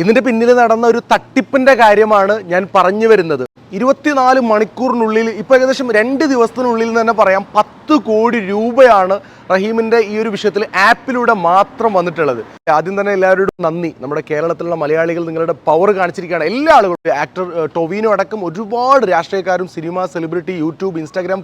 ഇതിന്റെ പിന്നിൽ നടന്ന ഒരു തട്ടിപ്പിന്റെ കാര്യമാണ് ഞാൻ പറഞ്ഞു വരുന്നത്. ഇരുപത്തിനാല് മണിക്കൂറിനുള്ളിൽ ഇപ്പോൾ ഏകദേശം രണ്ട് ദിവസത്തിനുള്ളിൽ തന്നെ പറയാം പത്ത് കോടി രൂപയാണ് റഹീമിന്റെ ഈ ഒരു വിഷയത്തിൽ ആപ്പിലൂടെ മാത്രം വന്നിട്ടുള്ളത്. ആദ്യം തന്നെ എല്ലാവരോടും നന്ദി. നമ്മുടെ കേരളത്തിലുള്ള മലയാളികൾ നിങ്ങളുടെ പവർ കാണിച്ചിരിക്കുകയാണ്. എല്ലാ ആളുകളും ആക്ടർ ടൊവിനോ അടക്കം ഒരുപാട് രാഷ്ട്രീയക്കാരും സിനിമ സെലിബ്രിറ്റി യൂട്യൂബ് ഇൻസ്റ്റാഗ്രാം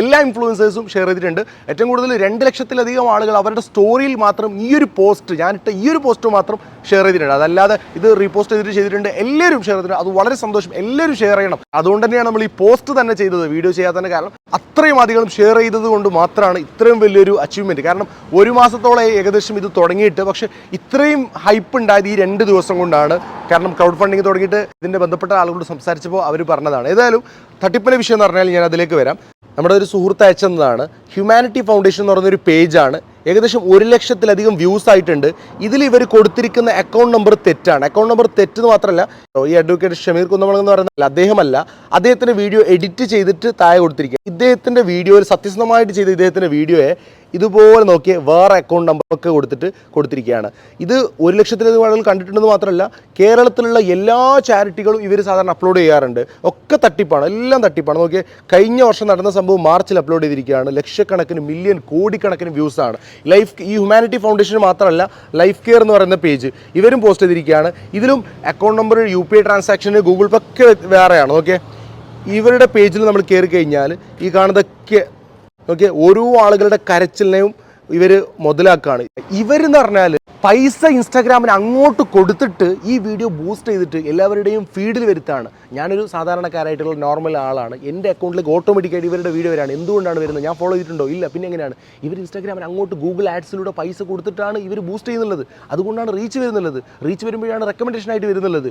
എല്ലാ ഇൻഫ്ലുവൻസേഴ്സും ഷെയർ ചെയ്തിട്ടുണ്ട്. ഏറ്റവും കൂടുതൽ രണ്ട് ലക്ഷത്തിലധികം ആളുകൾ അവരുടെ സ്റ്റോറിയിൽ മാത്രം ഈ ഒരു പോസ്റ്റ് ഞാനിട്ട ഈ ഒരു പോസ്റ്റ് മാത്രം ഷെയർ ചെയ്തിട്ടുണ്ട്. അതല്ലാതെ ഇത് റീപോസ്റ്റ് ചെയ്തിട്ട് ചെയ്തിട്ടുണ്ട്. എല്ലാവരും ഷെയർ ചെയ്തിട്ടുണ്ട്. അത് വളരെ സന്തോഷം. എല്ലാവരും ഷെയർ ചെയ്യണം. അതുകൊണ്ട് തന്നെയാണ് നമ്മൾ ഈ പോസ്റ്റ് തന്നെ ചെയ്തത്. വീഡിയോ ചെയ്യാത്തതിന്റെ കാരണം അത്രയും അധികം ഷെയർ ചെയ്തത് കൊണ്ട് മാത്രമാണ് ഇത്രയും വലിയൊരു അച്ചീവ്മെന്റ് കാരണം ഒരു മാസത്തോളം ഏകദേശം ഇത് തുടങ്ങിയിട്ട് പക്ഷേ ഇത്രയും ഹൈപ്പ് ഉണ്ടായത് ഈ രണ്ട് ദിവസം കൊണ്ടാണ്. കാരണം ക്രൗഡ് ഫണ്ടിങ് തുടങ്ങിയിട്ട് ഇതിന്റെ ബന്ധപ്പെട്ട ആളുകളോട് സംസാരിച്ചപ്പോൾ അവർ പറഞ്ഞതാണ്. ഏതായാലും തട്ടിപ്പിന്റെ വിഷയം എന്ന് പറഞ്ഞാൽ ഞാൻ അതിലേക്ക് വരാം. നമ്മുടെ ഒരു സുഹൃത്ത് അയച്ചതാണ്. ഹ്യൂമാനിറ്റി ഫൗണ്ടേഷൻ എന്ന് പറയുന്ന ഒരു പേജാണ് ഏകദേശം ഒരു ലക്ഷത്തിലധികം വ്യൂസ് ആയിട്ടുണ്ട്. ഇതിൽ ഇവർ കൊടുത്തിരിക്കുന്ന അക്കൗണ്ട് നമ്പർ തെറ്റാണ്. അക്കൗണ്ട് നമ്പർ തെറ്റെന്ന് മാത്രമല്ല ഈ അഡ്വക്കേറ്റ് ഷമീർ കുന്നമളം എന്ന് പറയുന്ന അദ്ദേഹമല്ല അദ്ദേഹത്തിന്റെ വീഡിയോ എഡിറ്റ് ചെയ്തിട്ട് താഴെ കൊടുത്തിരിക്കുക. ഇദ്ദേഹത്തിന്റെ വീഡിയോയിൽ സത്യസന്ധമായിട്ട് ചെയ്ത ഇദ്ദേഹത്തിന്റെ വീഡിയോയെ ഇതുപോലെ നോക്കിയ വേറെ അക്കൗണ്ട് നമ്പർ ഒക്കെ കൊടുത്തിട്ട് കൊടുത്തിരിക്കുകയാണ്. ഇത് ഒരു ലക്ഷത്തിലധികം ആളുകൾ കണ്ടിട്ടുണ്ടെന്ന് മാത്രമല്ല കേരളത്തിലുള്ള എല്ലാ ചാരിറ്റികളും ഇവർ സാധാരണ അപ്ലോഡ് ചെയ്യാറുണ്ട്. ഒക്കെ തട്ടിപ്പാണ് എല്ലാം തട്ടിപ്പാണ്. നോക്കിയാൽ കഴിഞ്ഞ വർഷം നടന്ന സംഭവം മാർച്ചിൽ അപ്ലോഡ് ചെയ്തിരിക്കുകയാണ്. ലക്ഷക്കണക്കിന് മില്യൺ കോടിക്കണക്കിന് വ്യൂസ് ആണ്. ലൈഫ് ഈ ഹ്യൂമാനിറ്റി ഫൗണ്ടേഷൻ മാത്രമല്ല ലൈഫ് കെയർ എന്ന് പറയുന്ന പേജ്. ഇവരും പോസ്റ്റ് ചെയ്തിരിക്കുകയാണ്. ഇതിലും account number U P I ട്രാൻസാക്ഷന് ഗൂഗിൾ പേ ഒക്കെ വേറെയാണ് ഓക്കെ ഇവരുടെ പേജിൽ നമ്മൾ കയറി കഴിഞ്ഞാൽ ഈ കാണുന്നതൊക്കെ ഓക്കെ ഓരോ ആളുകളുടെ കരച്ചിലിനെയും ഇവർ മുതലാക്കുകയാണ് ഇവരെന്ന് പറഞ്ഞാൽ പൈസ ഇൻസ്റ്റാഗ്രാമിന് അങ്ങോട്ട് കൊടുത്തിട്ട് ഈ വീഡിയോ ബൂസ്റ്റ് ചെയ്തിട്ട് എല്ലാവരുടെയും ഫീഡിൽ വരുത്താണ്. ഞാനൊരു സാധാരണക്കാരായിട്ടുള്ള നോർമൽ ആളാണ്. എന്റെ അക്കൗണ്ടിലേക്ക് ഓട്ടോമാറ്റിക്കായിട്ട് ഇവരുടെ വീഡിയോ വരാണ്. എന്തുകൊണ്ടാണ് വരുന്നത്? ഞാൻ ഫോളോ ചെയ്തിട്ടുണ്ടോ? ഇല്ല. പിന്നെ എങ്ങനെയാണ്? ഇവർ ഇൻസ്റ്റാഗ്രാമിന് അങ്ങോട്ട് ഗൂഗിൾ ആഡ്സിലൂടെ പൈസ കൊടുത്തിട്ടാണ് ഇവർ ബൂസ്റ്റ് ചെയ്യുന്നുള്ളത്. അതുകൊണ്ടാണ് റീച്ച് വരുന്നുള്ളത്. റീച്ച് വരുമ്പോഴാണ് റെക്കമെൻഡേഷൻ ആയിട്ട് വരുന്നുള്ളത്.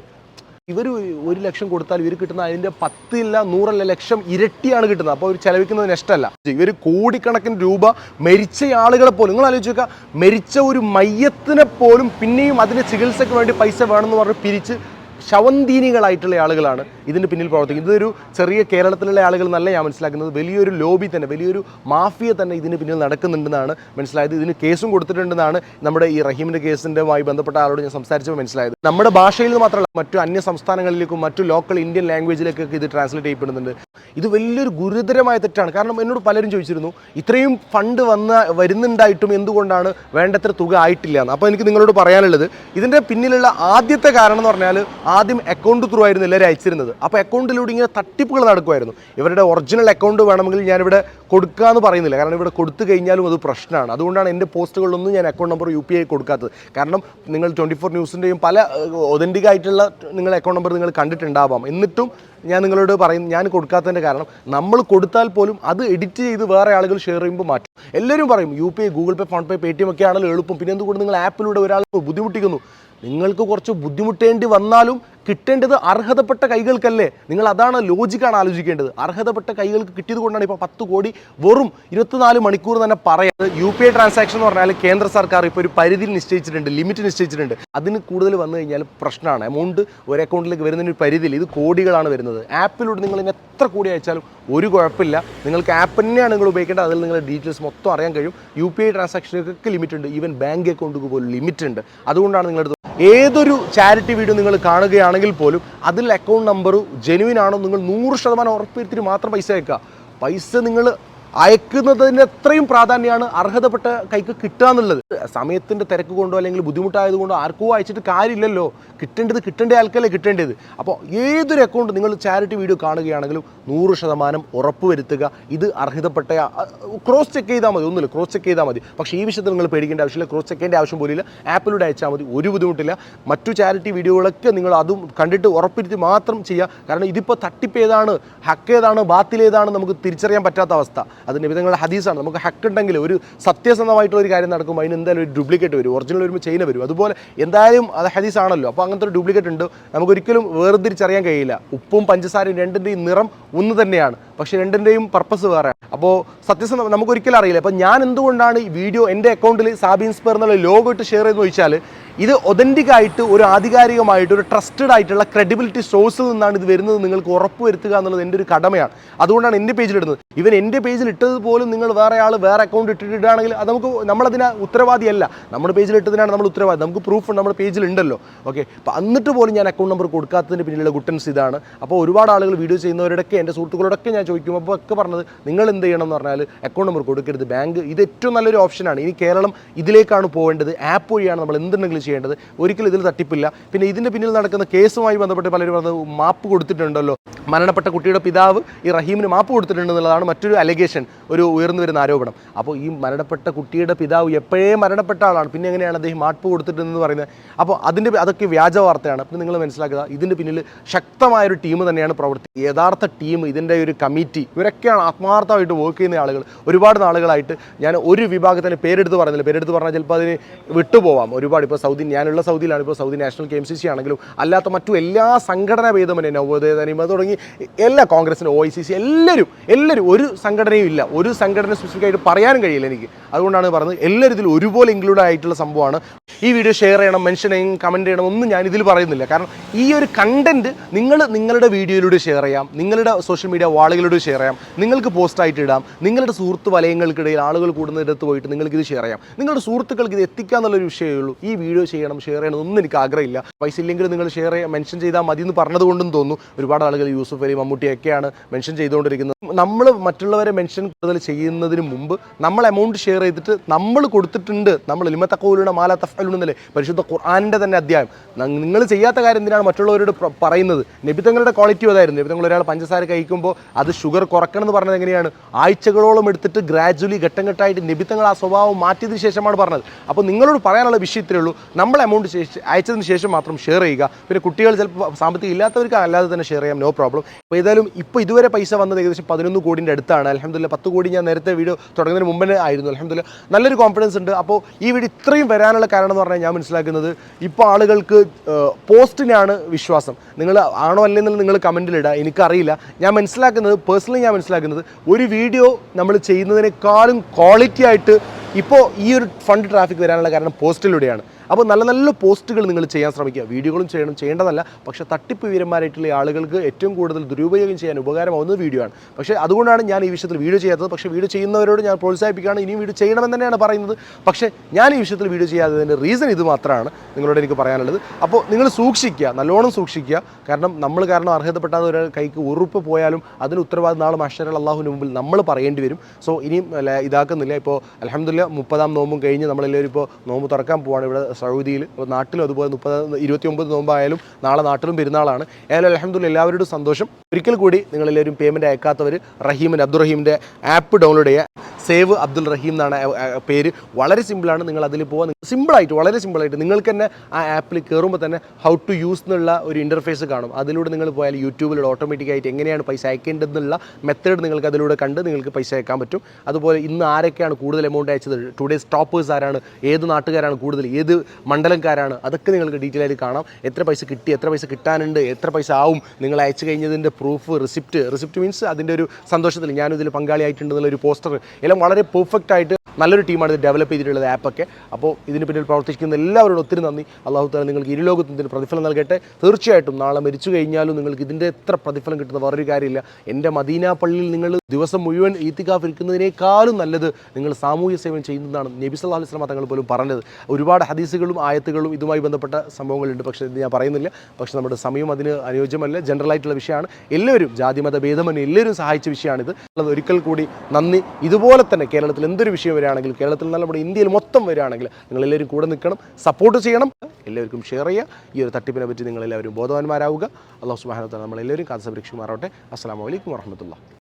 ഇവർ ഒരു ലക്ഷം കൊടുത്താൽ ഇവർ കിട്ടുന്ന അതിന്റെ പത്തില്ല നൂറല്ല ലക്ഷം ഇരട്ടിയാണ് കിട്ടുന്നത്. അപ്പോൾ അവർ ചെലവിക്കുന്നത് നഷ്ടമല്ല. ഇവർ കോടിക്കണക്കിന് രൂപ മരിച്ച ആളുകളെ പോലും നിങ്ങൾ ആലോചിച്ച് നോക്കുക മരിച്ച ഒരു മയ്യത്തിനെ പോലും പിന്നെയും അതിന്റെ ചികിത്സയ്ക്ക് വേണ്ടി പൈസ വേണമെന്ന് പറഞ്ഞ് പിരിച്ച് ശവന്തീനികളായിട്ടുള്ള ആളുകളാണ് ഇതിന് പിന്നിൽ പ്രവർത്തിക്കുന്നത്. ഇതൊരു ചെറിയ കേരളത്തിലുള്ള ആളുകൾ നല്ല ഞാൻ മനസ്സിലാക്കുന്നത്. വലിയൊരു ലോബി തന്നെ വലിയൊരു മാഫിയ തന്നെ ഇതിന് പിന്നിൽ നടക്കുന്നുണ്ടെന്നാണ് മനസ്സിലായത്. ഇതിന് കേസും കൊടുത്തിട്ടുണ്ടെന്നാണ് നമ്മുടെ ഈ റഹീമിന്റെ കേസിന്റെമായി ബന്ധപ്പെട്ട ആളോട് ഞാൻ സംസാരിച്ചപ്പോൾ മനസ്സിലായത്. നമ്മുടെ ഭാഷയിൽ മാത്രമല്ല മറ്റു അന്യ സംസ്ഥാനങ്ങളിലേക്കും മറ്റു ലോക്കൽ ഇന്ത്യൻ ലാംഗ്വേജിലേക്കൊക്കെ ഇത് ട്രാൻസ്ലേറ്റ് ചെയ്യപ്പെടുന്നുണ്ട്. ഇത് വലിയൊരു ഗുരുതരമായ തെറ്റാണ്. കാരണം എന്നോട് പലരും ചോദിച്ചിരുന്നു ഇത്രയും ഫണ്ട് വന്ന വരുന്നുണ്ടായിട്ടും എന്തുകൊണ്ടാണ് വേണ്ടത്ര തുക ആയിട്ടില്ല എന്ന് അപ്പോൾ എനിക്ക് നിങ്ങളോട് പറയാനുള്ളത് ഇതിന്റെ പിന്നിലുള്ള ആദ്യത്തെ കാരണം എന്ന് പറഞ്ഞാൽ ആദ്യം അക്കൗണ്ട് ത്രൂ ആയിരുന്നു എല്ലാവരും അയച്ചിരുന്നത്. അപ്പോൾ അക്കൗണ്ടിലൂടെ ഇങ്ങനെ തട്ടിപ്പുകൾ നടക്കുമായിരുന്നു. ഇവരുടെ ഒറിജിനൽ അക്കൗണ്ട് വേണമെങ്കിൽ ഞാനിവിടെ കൊടുക്കുക എന്ന് പറയുന്നില്ല. കാരണം ഇവിടെ കൊടുത്തു കഴിഞ്ഞാലും അത് പ്രശ്നമാണ്. അതുകൊണ്ടാണ് എന്റെ പോസ്റ്റുകളിലൊന്നും ഞാൻ account number U P I കൊടുക്കാത്തത്. കാരണം നിങ്ങൾ ട്വന്റി ഫോർ ന്യൂസിന്റെയും പല ഒതന്റിക് ആയിട്ടുള്ള നിങ്ങളുടെ അക്കൗണ്ട് നമ്പർ നിങ്ങൾ കണ്ടിട്ടുണ്ടാവാം. എന്നിട്ടും ഞാൻ നിങ്ങളോട് പറയും ഞാൻ കൊടുക്കാത്തതിന്റെ കാരണം നമ്മൾ കൊടുത്താൽ പോലും അത് എഡിറ്റ് ചെയ്ത് വേറെ ആളുകൾ ഷെയർ ചെയ്യുമ്പോൾ മാറ്റും. എല്ലാവരും പറയും U P I Google Pay PhonePe Paytm ഒക്കെ ആണല്ലോ എളുപ്പം. പിന്നെ എന്തുകൊണ്ട് നിങ്ങൾ ആപ്പിലൂടെ ഒരാൾ ബുദ്ധിമുട്ടിക്കുന്നു? നിങ്ങൾക്ക് കുറച്ച് ബുദ്ധിമുട്ടേണ്ടി വന്നാലും കിട്ടേണ്ടത് അർഹതപ്പെട്ട കൈകൾക്കല്ലേ? നിങ്ങൾ അതാണ് ലോജിക്കാണ് ആലോചിക്കേണ്ടത്. അർഹതപ്പെട്ട കൈകൾക്ക് കിട്ടിയത് കൊണ്ടാണ് ഇപ്പോൾ പത്ത് കോടി വെറും ഇരുപത്തിനാല് മണിക്കൂർ തന്നെ പറയുന്നത് യു പി ഐ ട്രാൻസാക്ഷൻ എന്ന് പറഞ്ഞാൽ കേന്ദ്ര സർക്കാർ ഇപ്പോൾ ഒരു പരിധി നിശ്ചയിച്ചിട്ടുണ്ട് ലിമിറ്റ് നിശ്ചയിച്ചിട്ടുണ്ട്. അതിന് കൂടുതൽ വന്നു കഴിഞ്ഞാൽ പ്രശ്നമാണ്. എമൗണ്ട് ഒരു അക്കൗണ്ടിലേക്ക് വരുന്നതിന് ഒരു പരിധിയിൽ ഇത് കോടികളാണ് വരുന്നത്. ആപ്പിലൂടെ നിങ്ങൾ ഇനി എത്ര കോടി അയച്ചാലും ഒരു കുഴപ്പമില്ല. നിങ്ങൾക്ക് ആപ്പ് തന്നെയാണ് നിങ്ങൾ ഉപയോഗിക്കേണ്ടത്. അതിൽ നിങ്ങളുടെ ഡീറ്റെയിൽസ് മൊത്തം അറിയാൻ കഴിയും. യു പി ഐ ട്രാൻസാക്ഷനൊക്കെ ലിമിറ്റ് ഉണ്ട്. ഈവൻ ബാങ്ക് അക്കൗണ്ടുക്ക് പോലും ലിമിറ്റ് ഉണ്ട്. അതുകൊണ്ടാണ് നിങ്ങളുടെ ഏതൊരു ചാരിറ്റി വീഡിയോ നിങ്ങൾ കാണുകയാണെങ്കിൽ പോലും അതിൽ അക്കൗണ്ട് നമ്പർ ജെനുവിൻ ആണോ നിങ്ങൾ നൂറ് ശതമാനം ഉറപ്പുവരുത്തിയിട്ട് മാത്രം പൈസ അയക്കുക. പൈസ നിങ്ങൾ അയക്കുന്നതിന് എത്രയും പ്രാധാന്യമാണ് അർഹതപ്പെട്ട കൈക്ക് കിട്ടുക എന്നുള്ളത്. സമയത്തിന്റെ തിരക്ക് കൊണ്ടോ അല്ലെങ്കിൽ ബുദ്ധിമുട്ടായതുകൊണ്ടോ ആർക്കോ അയച്ചിട്ട് കാര്യമില്ലല്ലോ. കിട്ടേണ്ടത് കിട്ടേണ്ട ആൾക്കല്ലേ കിട്ടേണ്ടത്. അപ്പോൾ ഏതൊരു അക്കൗണ്ട് നിങ്ങൾ ചാരിറ്റി വീഡിയോ കാണുകയാണെങ്കിലും നൂറ് ശതമാനം ഉറപ്പ് വരുത്തുക. ഇത് അർഹതപ്പെട്ട ക്രോസ് ചെക്ക് ചെയ്താൽ മതി. ഒന്നുമില്ല ക്രോസ് ചെക്ക് ചെയ്താൽ മതി. പക്ഷേ ഈ വിഷയത്തിൽ നിങ്ങൾ പേടിക്കേണ്ട ആവശ്യമില്ല. ക്രോസ് ചെക്ക് ചെയ്യേണ്ട ആവശ്യം പോലില്ല ആപ്പിലൂടെ അയച്ചാൽ മതി. ഒരു ബുദ്ധിമുട്ടില്ല. മറ്റു ചാരിറ്റി വീഡിയോകളൊക്കെ നിങ്ങൾ അതും കണ്ടിട്ട് ഉറപ്പിരുത്തി മാത്രം ചെയ്യുക. കാരണം ഇതിപ്പോൾ തട്ടിപ്പ് ഏതാണ് ഹക്ക് ഏതാണ് ബാത്തിൽ ഏതാണ് നമുക്ക് തിരിച്ചറിയാൻ പറ്റാത്ത അവസ്ഥ. അത് നിബിധങ്ങളുടെ ഹദീസാണ്. നമുക്ക് ഹക്ക് ഉണ്ടെങ്കിൽ ഒരു സത്യസന്ധമായിട്ടുള്ള ഒരു കാര്യം നടക്കുമ്പോൾ അതിന് എന്തായാലും ഒരു ഡ്യൂപ്ലിക്കേറ്റ് വരും. ഒറിജിനൽ വരുമ്പോൾ ചെയിന വരും. അതുപോലെ എന്തായാലും അത് ഹദീസ് ആണല്ലോ അപ്പോൾ അങ്ങനത്തെ ഒരു ഡ്യൂപ്ലിക്കേറ്റ് ഉണ്ട്. നമുക്കൊരിക്കലും വേർതിരിച്ചറിയാൻ കഴിയില്ല. ഉപ്പും പഞ്ചസാരയും രണ്ടിന്റെയും നിറം ഒന്ന് തന്നെയാണ്. പക്ഷേ രണ്ടിന്റെയും പർപ്പസ് വേറെ. അപ്പോൾ സത്യസന്ധ നമുക്കൊരിക്കലും അറിയില്ല. അപ്പോൾ ഞാൻ എന്തുകൊണ്ടാണ് ഈ വീഡിയോ എന്റെ അക്കൗണ്ടിൽ സാബി ഇൻസ്പയർ എന്നുള്ള ലോഗോ ഇട്ട് ഷെയർ ചെയ്തെന്ന് ചോദിച്ചാൽ ഇത് ഒതന്റിക് ആയിട്ട് ഒരു ആധികാരികമായിട്ട് ഒരു ട്രസ്റ്റഡ് ആയിട്ടുള്ള ക്രെഡിബിലിറ്റി സോഴ്സിൽ നിന്നാണ് ഇത് വരുന്നത് നിങ്ങൾക്ക് ഉറപ്പ് വരുത്തുക എന്നുള്ളത് എന്റെ ഒരു കടമയാണ്. അതുകൊണ്ടാണ് എന്റെ പേജിൽ ഇടുന്നത്. ഇവൻ എന്റെ പേജിൽ ഇട്ടത് പോലും നിങ്ങൾ വേറെ ആൾ വേറെ അക്കൗണ്ട് ഇട്ടിട്ടാണെങ്കിൽ അത് നമുക്ക് നമ്മളതിന് ഉത്തരവാദിയല്ല. നമ്മുടെ പേജിൽ ഇട്ടതിനാണ് നമ്മൾ ഉത്തരവാദി. നമുക്ക് പ്രൂഫ് നമ്മുടെ പേജിൽ ഉണ്ടല്ലോ. ഓക്കെ അപ്പോൾ എന്നിട്ട് പോലും ഞാൻ അക്കൗണ്ട് നമ്പർ കൊടുക്കാത്തതിന് പിന്നിലുള്ള ഗുട്ടൻസ് ഇതാണ്. അപ്പോൾ ഒരുപാട് ആളുകൾ വീഡിയോ ചെയ്യുന്നവരോടൊക്കെ എന്റെ സുഹൃത്തുക്കളോടൊക്കെ ഞാൻ ചോദിക്കും അപ്പോൾ ഒക്കെ പറഞ്ഞത് നിങ്ങൾ എന്ത് ചെയ്യണം എന്ന് പറഞ്ഞാൽ അക്കൗണ്ട് നമ്പർ കൊടുക്കരുത്. ബാങ്ക് ഇത് ഏറ്റവും നല്ലൊരു ഓപ്ഷനാണ് ഇനി കേരളം ഇതിലേക്കാണ് പോകേണ്ടത്. ആപ്പ് വഴിയാണ് നമ്മൾ എന്തുണ്ടെങ്കിലും ചെയ്യേണ്ടത്. ഒരിക്കലും ഇതിൽ തട്ടിപ്പില്ല. പിന്നെ ഇതിന്റെ പിന്നിൽ നടക്കുന്ന കേസുമായി ബന്ധപ്പെട്ട് പലരും പറഞ്ഞത് മാപ്പ് കൊടുത്തിട്ടുണ്ടല്ലോ. മരണപ്പെട്ട കുട്ടിയുടെ പിതാവ് ഈ റഹീമിന് മാപ്പ് കൊടുത്തിട്ടുണ്ടെന്നുള്ളതാണ് മറ്റൊരു അലിഗേഷൻ ഒരു ഉയർന്നു വരുന്ന ആരോപണം. അപ്പോൾ ഈ മരണപ്പെട്ട കുട്ടിയുടെ പിതാവ് എപ്പോഴേ മരണപ്പെട്ട ആളാണ് പിന്നെ എങ്ങനെയാണ് അദ്ദേഹം മാപ്പ് കൊടുത്തിട്ടുണ്ടെന്ന് പറയുന്നത്. അപ്പോൾ അതിന്റെ അതൊക്കെ വ്യാജ വാർത്തയാണ്. അപ്പം നിങ്ങൾ മനസ്സിലാക്കുക ഇതിന്റെ പിന്നിൽ ശക്തമായൊരു ടീം തന്നെയാണ് പ്രവർത്തി യഥാർത്ഥ ടീം ഇതിന്റെ ഒരു കമ്മിറ്റി ഇവരൊക്കെയാണ് ആത്മാർത്ഥമായിട്ട് വർക്ക് ചെയ്യുന്ന ആളുകൾ. ഒരുപാട് നാളുകളായിട്ട് ഞാൻ ഒരു വിഭാഗത്തിന് പേരെടുത്ത് പറഞ്ഞില്ല പേരെടുത്ത് പറഞ്ഞാൽ ചിലപ്പോൾ അതിന് വിട്ടുപോവാം. ഒരുപാട് ഇപ്പോൾ സൗദി ഞാനുള്ള സൗദിയിലാണ്. ഇപ്പോൾ Saudi national K M C C ആണെങ്കിലും അല്ലാത്ത മറ്റു എല്ലാ സംഘടനാ ഭേദമനെ നവോദയ തനിമ തുടങ്ങി എല്ലാ കോൺഗ്രസിന്റെ ഒ ഐ സി സി എല്ലാവരും എല്ലാവരും ഒരു സംഘടനയും ഇല്ല. ഒരു സംഘടന സ്പെസിഫിക് ആയിട്ട് പറയാനും കഴിയില്ല എനിക്ക്. അതുകൊണ്ടാണ് പറഞ്ഞത് എല്ലാവരും ഇതിൽ ഒരുപോലെ ഇൻക്ലൂഡ് ആയിട്ടുള്ള സംഭവമാണ്. ഈ വീഡിയോ ഷെയർ ചെയ്യണം മെൻഷൻ ചെയ്യണം കമന്റ് ചെയ്യണം ഒന്നും ഞാൻ ഇതിൽ പറയുന്നില്ല. കാരണം ഈ ഒരു കണ്ടന്റ് നിങ്ങൾ നിങ്ങളുടെ വീഡിയോയിലൂടെ ഷെയർ ചെയ്യാം നിങ്ങളുടെ സോഷ്യൽ മീഡിയ വാളുകളിലൂടെ ഷെയർ ചെയ്യാം നിങ്ങൾക്ക് പോസ്റ്റായിട്ട് ഇടാം നിങ്ങളുടെ സുഹൃത്ത് വലയങ്ങൾക്കിടയിൽ ആളുകൾ കൂടുന്നിടത്ത് പോയിട്ട് നിങ്ങൾക്ക് ഇത് ഷെയർ ചെയ്യാം. നിങ്ങളുടെ സുഹൃത്തുക്കൾക്ക് ഇത് എത്തിക്കുക എന്നുള്ളൊരു വിഷയമേ ഉള്ളൂ. ഈ വീഡിയോ ചെയ്യണം ഷെയർ ചെയ്യണം ഒന്നും എനിക്ക് ആഗ്രഹമില്ല. പൈസ ഇല്ലെങ്കിൽ നിങ്ങൾ ഷെയർ ചെയ്യാം മെൻഷൻ ചെയ്താൽ മതി എന്ന് പറഞ്ഞതുകൊണ്ടും തോന്നുന്നു. ഒരുപാട് ആളുകൾ യൂസുഫ് അലി മമ്മൂട്ടിയൊക്കെയാണ് മെൻഷൻ ചെയ്തുകൊണ്ടിരിക്കുന്നത്. നമ്മൾ മറ്റുള്ളവരെ മെൻഷൻ കൂടുതൽ ചെയ്യുന്നതിന് മുമ്പ് നമ്മൾ എമൗണ്ട് ഷെയർ ചെയ്തിട്ട് നമ്മൾ കൊടുത്തിട്ടുണ്ട്. നമ്മൾ ലിമത്തക്കോലുള്ള മാല തഫലുണ്ടെന്നല്ലേ പരിശുദ്ധ ഖുർആാനിന്റെ തന്നെ അധ്യായം. നിങ്ങൾ ചെയ്യാത്ത കാര്യം എന്തിനാണ് മറ്റുള്ളവരോട് പറയുന്നത്? നബിത്തങ്ങളുടെ ക്വാളിറ്റി അതായിരുന്നു. നബിത്തങ്ങൾ ഒരാൾ പഞ്ചസാര കഴിക്കുമ്പോൾ അത് ഷുഗർ കുറക്കണമെന്ന് പറഞ്ഞത് എങ്ങനെയാണ്? ആഴ്ചകളോളം എടുത്തിട്ട് ഗ്രാജുവലി ഘട്ടം ഘട്ടമായിട്ട് നബിത്തങ്ങൾ ആ സ്വഭാവം മാറ്റിയതിന് ശേഷമാണ് പറഞ്ഞത്. അപ്പോൾ നിങ്ങളോട് പറയാനുള്ള വിഷയം വിഷയത്തിലേ ഉള്ളൂ. നമ്മൾ എമൗണ്ട് അയച്ചതിന് ശേഷം മാത്രം ഷെയർ ചെയ്യുക. പിന്നെ കുട്ടികൾ ചിലപ്പോൾ സാമ്പത്തികം ഇല്ലാത്തവർക്ക് അല്ലാതെ തന്നെ ഷെയർ ചെയ്യാം. നോ പ്രോബ്ലം അപ്പോൾ ഏതായാലും ഇപ്പോൾ ഇതുവരെ പൈസ വന്നത് ഏകദേശം പതിനൊന്ന് കോടിന്റെ അടുത്താണ്. അലഹമില്ല പത്ത് കോടി ഞാൻ നേരത്തെ വീഡിയോ തുടങ്ങുന്നതിന് മുമ്പേ ആയിരുന്നു. അലഹമില്ല നല്ലൊരു കോൺഫിഡൻസ് ഉണ്ട്. അപ്പോൾ ഈ വീഡിയോ ഇത്രയും വരാനുള്ള കാരണം എന്ന് പറഞ്ഞാൽ ഞാൻ മനസ്സിലാക്കുന്നത് ഇപ്പോൾ ആളുകൾക്ക് പോസ്റ്റിനാണ് വിശ്വാസം. നിങ്ങൾ ആണോ അല്ലെന്നുള്ള നിങ്ങൾ കമന്റിലിടുക എനിക്കറിയില്ല. ഞാൻ മനസ്സിലാക്കുന്നത് പേഴ്സണലി ഞാൻ മനസ്സിലാക്കുന്നത് ഒരു വീഡിയോ നമ്മൾ ചെയ്യുന്നതിനേക്കാളും ക്വാളിറ്റി ആയിട്ട് ഇപ്പോൾ ഈ ഒരു ഫണ്ട് ട്രാഫിക് വരാനുള്ള കാരണം പോസ്റ്റിലൂടെയാണ് അപ്പോൾ നല്ല നല്ല പോസ്റ്റുകൾ നിങ്ങൾ ചെയ്യാൻ ശ്രമിക്കുക. വീഡിയോകളും ചെയ്യണം ചെയ്യേണ്ടതല്ല. പക്ഷേ തട്ടിപ്പ് വീരന്മാരായിട്ടുള്ള ആളുകൾക്ക് ഏറ്റവും കൂടുതൽ ദുരുപയോഗം ചെയ്യാൻ ഉപകാരമാവുന്നത് വീഡിയോ ആണ്. പക്ഷേ അതുകൊണ്ടാണ് ഞാൻ ഈ വിഷയത്തിൽ വീഡിയോ ചെയ്യാത്തത്. പക്ഷേ വീഡിയോ ചെയ്യുന്നവരോട് ഞാൻ പ്രോത്സാഹിപ്പിക്കുകയാണ്. ഇനിയും വീഡിയോ ചെയ്യണമെന്ന് തന്നെയാണ് പറയുന്നത്. പക്ഷേ ഞാൻ ഈ വിഷയത്തിൽ വീഡിയോ ചെയ്യാത്തതിന്റെ റീസൺ ഇത് മാത്രമാണ് നിങ്ങളോട് എനിക്ക് പറയാനുള്ളത്. അപ്പോൾ നിങ്ങൾ സൂക്ഷിക്കുക നല്ലോണം സൂക്ഷിക്കുക. കാരണം നമ്മൾ കാരണം അർഹതപ്പെട്ടാതെ ഒരു കൈക്ക് ഉറുപ്പ് പോയാലും അതിന് ഉത്തരവാദിത്വം നാളെ മഷറൽ അള്ളാഹുവിന് മുമ്പിൽ നമ്മൾ പറയേണ്ടി വരും. സോ ഇനിയും ഇതാക്കുന്നില്ല. ഇപ്പോൾ അലഹമില്ല മുപ്പതാം നോമ്പും കഴിഞ്ഞ് നമ്മളെല്ലാവരും ഇപ്പോൾ നോമ്പ് തുറക്കാൻ പോവാണ്. ഇവിടെ സൗദിയിൽ ഇപ്പോൾ നാട്ടിലും അതുപോലെ മുപ്പത് ഇരുപത്തി ഒമ്പത് നോമ്പായാലും നാളെ നാട്ടിലും പെരുന്നാളാണ്. ഏതായാലും അലഹമ്മദില്ല എല്ലാവരോടും സന്തോഷം. ഒരിക്കൽ കൂടി നിങ്ങളെല്ലാവരും പേയ്മെന്റ് അയക്കാത്തവർ റഹീമിന്റെ അബ്ദുറഹീമിന്റെ ആപ്പ് ഡൗൺലോഡ് ചെയ്യുക സേവ് അബ്ദുൽ റഹീം എന്നാണ് പേര്. വളരെ സിമ്പിളാണ് നിങ്ങൾ അതിൽ പോകാൻ സിമ്പിളായിട്ട് വളരെ സിമ്പിളായിട്ട് നിങ്ങൾക്ക് തന്നെ ആ ആപ്പിൽ കയറുമ്പോൾ തന്നെ ഹൗ ടു യൂസ് എന്നുള്ള ഒരു ഇന്റർഫേസ് കാണും. അതിലൂടെ നിങ്ങൾ പോയാൽ യൂട്യൂബിലൂടെ ഓട്ടോമാറ്റിക്കായിട്ട് എങ്ങനെയാണ് പൈസ അയക്കേണ്ടതെന്നുള്ള മെത്തേഡ് നിങ്ങൾക്ക് അതിലൂടെ കണ്ട് നിങ്ങൾക്ക് പൈസ അയക്കാൻ പറ്റും. അതുപോലെ ഇന്ന് ആരൊക്കെയാണ് കൂടുതൽ എമൗണ്ട് അയച്ചത്? ടുഡേസ് ടോപ്പേഴ്സ് ആരാണ്? ഏത് നാട്ടുകാരാണ് കൂടുതൽ? ഏത് മണ്ഡലംകാരാണ്? അതൊക്കെ നിങ്ങൾക്ക് ഡീറ്റെയിൽ ആയിട്ട് കാണാം. എത്ര പൈസ കിട്ടി എത്ര പൈസ കിട്ടാനുണ്ട് എത്ര പൈസ ആവും? നിങ്ങൾ അയച്ചു കഴിഞ്ഞതിന്റെ പ്രൂഫ് റിസിപ്റ്റ് റിസിപ്റ്റ് മീൻസ് അതിന്റെ ഒരു സന്തോഷത്തിൽ ഞാനിതിൽ പങ്കാളിയായിട്ടുണ്ടെന്നുള്ള ഒരു പോസ്റ്റർ എല്ലാം വളരെ പെർഫെക്റ്റ് ആയിട്ട് നല്ലൊരു ടീമാണ് ഇത് ഡെവലപ്പ് ചെയ്തിട്ടുള്ളത് ആപ്പൊക്കെ അപ്പോൾ ഇതിന് പിന്നിൽ പ്രവർത്തിക്കുന്ന എല്ലാവരോടും ഒത്തിരി നന്ദി. അള്ളാഹു താല നിങ്ങൾക്ക് ഇരുലോകത്തും ഇതിന് പ്രതിഫലം നൽകട്ടെ. തീർച്ചയായിട്ടും നാളെ മരിച്ചു കഴിഞ്ഞാലും നിങ്ങൾക്ക് ഇതിന്റെ എത്ര പ്രതിഫലം കിട്ടുന്ന വേറൊരു കാര്യമില്ല. എന്റെ മദീന പള്ളിയിൽ നിങ്ങൾ ദിവസം മുഴുവൻ ഈത്തിക്കാഫ് ഇരിക്കുന്നതിനേക്കാളും നല്ലത് നിങ്ങൾ സാമൂഹ്യ സേവനം ചെയ്യുന്നതാണ്. നബി സല്ലാ അലൈഹി തങ്ങൾ പോലും പറഞ്ഞത്. ഒരുപാട് ഹദീസുകളും ആയത്തുകളും ഇതുമായി ബന്ധപ്പെട്ട സംഭവങ്ങളുണ്ട്. പക്ഷേ ഇത് ഞാൻ പറയുന്നില്ല. പക്ഷേ നമ്മുടെ സമയം അതിന് അനുയോജ്യമല്ല. ജനറൽ ആയിട്ടുള്ള വിഷയമാണ്. എല്ലാവരും ജാതിമത ഭേദമന്യേ എല്ലാവരും സഹായിച്ച വിഷയമാണിത്. ഒരിക്കൽ കൂടി നന്ദി. ഇതുപോലെ തന്നെ കേരളത്തിൽ എന്തൊരു വിഷയം വരികയാണെങ്കിൽ കേരളത്തിൽ നല്ല നമ്മുടെ ഇന്ത്യയിൽ മൊത്തം വരികയാണെങ്കിൽ നിങ്ങൾ എല്ലാവരും കൂടെ നിൽക്കണം സപ്പോർട്ട് ചെയ്യണം. എല്ലാവർക്കും ഷെയർ ചെയ്യുക. ഈ ഒരു തട്ടിപ്പിനെ പറ്റി നിങ്ങൾ എല്ലാവരും ബോധവാന്മാരാവുക അള്ളാഹു സുബാനത്താണ് നമ്മളെല്ലാവരും കാത്ത് സംരക്ഷിക്കുമാറാവട്ടെ. അസ്സാം വലൈക്കും വർഹമത്തുള്ള